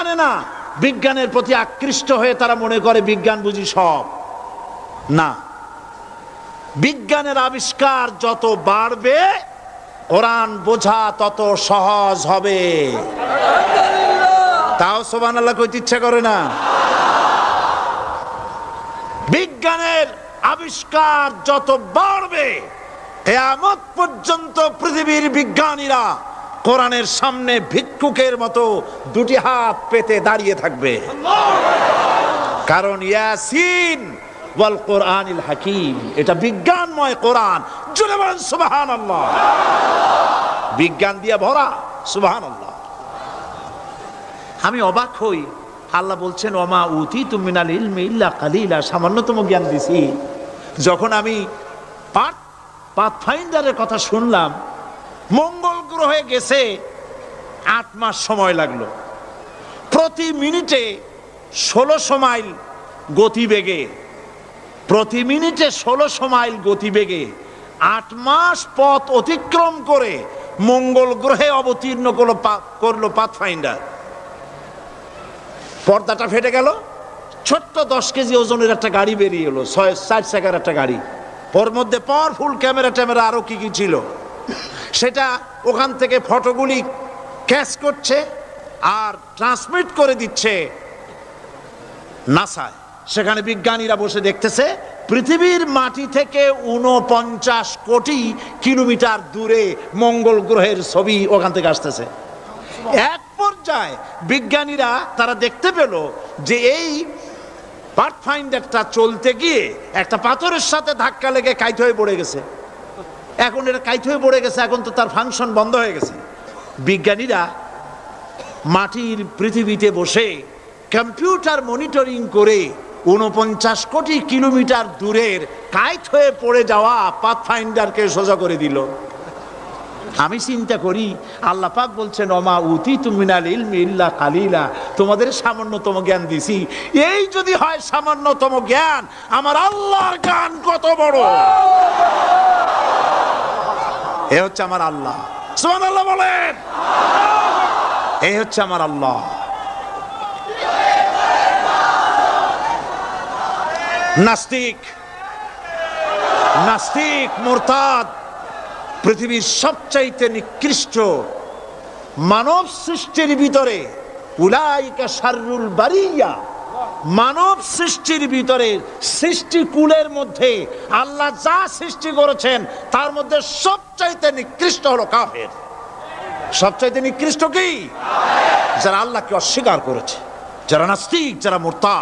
জানে না। বিজ্ঞানের প্রতি আকৃষ্ট হয়ে তারা মনে করে বিজ্ঞান বুঝি সব। না। বিজ্ঞানের আবিষ্কার যত বাড়বে, কোরআন বোঝা তত সহজ হবে। তাও সোবান আল্লাহ কইতে ইচ্ছা করে না। বিজ্ঞানের আবিষ্কার যত বাড়বে, কেয়ামত পর্যন্ত পৃথিবীর বিজ্ঞানীরা কোরআনের সামনে ভিক্ষুকের মতো দুটি হাত পেতে দাঁড়িয়ে থাকবে। কারণ ইয়াসিন ওয়াল কোরআনিল হাকিম, এটা বিজ্ঞানময় কোরআন। জুড়ে বলেন সুবাহান বিজ্ঞান দিয়ে ভরা সুবাহান আমি অবাক হই। আল্লাহ বলছেন ওমা উতি তুমিনাল ইলমি ইল্লা কালিলা। সামান্যতম জ্ঞান দিছি। যখন আমি পাথ পাথফাইন্ডারের কথা শুনলাম মঙ্গল গ্রহে গেছে, আট মাস সময় লাগল। প্রতি মিনিটে ষোলোশো মাইল গতিবেগে, প্রতি মিনিটে ষোলোশো মাইল গতিবেগে আট মাস পথ অতিক্রম করে মঙ্গল গ্রহে অবতীর্ণ করল করল পাথফাইন্ডার পর্দাটা ফেটে গেল, ছোট্ট দশ কেজি ওজনের একটা গাড়ি বেরিয়ে এলো, ছয়, ষাট চাকার একটা গাড়ি। ওর মধ্যে পাওয়ারফুল ক্যামেরা ট্যামেরা আরও কি কি ছিল? সেটা ওখান থেকে ফটোগুলি ক্যাচ করছে আর ট্রান্সমিট করে দিচ্ছে নাসায়। সেখানে বিজ্ঞানীরা বসে দেখতেছে, পৃথিবীর মাটি থেকে উনপঞ্চাশ কোটি কিলোমিটার দূরে মঙ্গল গ্রহের ছবি ওখান থেকে আসতেছে। এক পর্যায়ে বিজ্ঞানীরা তারা দেখতে পেল যে এই পাথফাইন্ডারটা চলতে গিয়ে একটা পাথরের সাথে ধাক্কা লেগে কাইট হয়ে পড়ে গেছে। এখন এটা কাইট হয়ে পড়ে গেছে, এখন তো তার ফাংশন বন্ধ হয়ে গেছে। বিজ্ঞানীরা মাটির পৃথিবীতে বসে কম্পিউটার মনিটরিং করে উনপঞ্চাশ কোটি কিলোমিটার দূরের কাইট হয়ে পড়ে যাওয়া পাথফাইন্ডারকে সোজা করে দিল। আমি চিন্তা করি, আল্লাহ পাক বলছেন অমা উতি তুমিনাল ইল্লা কালিলা। তোমাদের সামান্যতম জ্ঞান দিছি। এই যদি হয় সামান্যতম জ্ঞান, আমার আল্লাহর জ্ঞান কত বড়? এ হচ্ছে আমার আল্লাহ। আল্লাহ বলেন। এই হচ্ছে আমার আল্লাহ। নাস্তিক নাস্তিক, মোরতাদ, পৃথিবীর সবচাইতে নিকৃষ্ট মানব সৃষ্টির ভিতরে উলাইকা শাররুল বারিয়া। মানব সৃষ্টির ভিতরে সৃষ্টি কুলের মধ্যে আল্লাহ যা সৃষ্টি করেছেন, তার মধ্যে সবচাইতে নিকৃষ্ট হলো কাফের। সবচাইতে নিকৃষ্ট কি? যারা আল্লাহকে অস্বীকার করেছে, যারা নাস্তিক, যারা মোরতাদ।